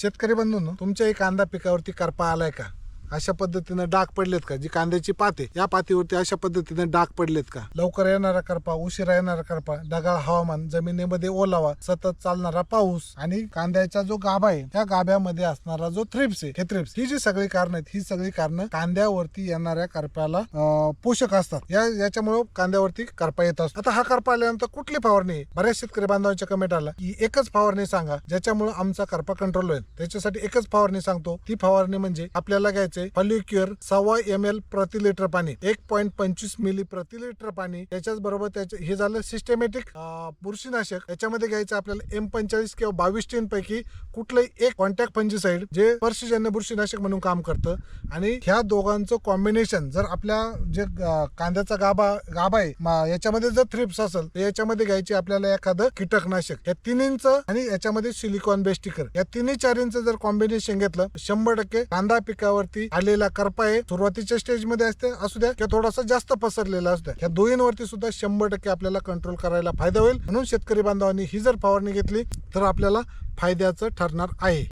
शेतकरी बंधूंनो तुमच्याही कांदा पिकावरती करपा आलाय का? अशा पद्धतीनं डाग पडलेत का? जी कांद्याची पाते या पातीवरती अशा पद्धतीने डाग पडलेत का? लवकर येणारा करपा उशिरा येणारा करपा ढगाळ हवामान जमिनीमध्ये ओलावा सतत चालणारा पाऊस आणि कांद्याचा जो गाभा आहे त्या गाभ्यामध्ये असणारा जो थ्रिप्स आहे हे थ्रिप्स ही जी सगळी कारण आहेत ही सगळी कारण कांद्यावरती येणाऱ्या करप्याला पोषक असतात. या याच्यामुळे कांद्यावरती करपा येत असतो. आता हा करपा आल्यानंतर कुठली फवारणी आहे? बऱ्याच शेतकरी बांधवांच्या कमेंट आला की एकच फवारणी सांगा ज्याच्यामुळे आमचा करपा कंट्रोल होईल. त्याच्यासाठी एकच फवारणी सांगतो. ती फवारणी म्हणजे आपल्याला घ्यायचं पॉलिक्युअर सव्वा एम एल प्रति लिटर पाणी एक पॉईंट पंचवीस मिली प्रति लिटर पाणी त्याच्याच बरोबर त्याचे हे झालं सिस्टमॅटिक बुरशीनाशक. याच्यामध्ये घ्यायचं आपल्याला एम पंचाळीस किंवा बावीस टीन पैकी कुठलंही एक कॉन्टॅक्ट फंजीसाईड जे स्पर्शजन्य बुरशीनाशक म्हणून काम करतं. आणि ह्या दोघांचं कॉम्बिनेशन जर आपल्या जे कांद्याचा गाभा गाभा आहे याच्यामध्ये जर थ्रिप्स असेल तर याच्यामध्ये घ्यायची आपल्याला एखादं कीटकनाशक. या तिन्हींचं आणि याच्यामध्ये सिलिकॉन बेस्टिकर या तिन्ही चारींचं जर कॉम्बिनेशन घेतलं शंभर टक्के कांदा पिकावरती आलेला करपा आहे सुरुवातीच्या स्टेजमध्ये असते. असू द्या किंवा थोडासा जास्त पसरलेला असू द्या. या दोन्हीवरती सुद्धा शंभर टक्के आपल्याला कंट्रोल करायला फायदा होईल. म्हणून शेतकरी बांधवांनी ही जर फवारणी घेतली तर आपल्याला फायद्याचं ठरणार आहे.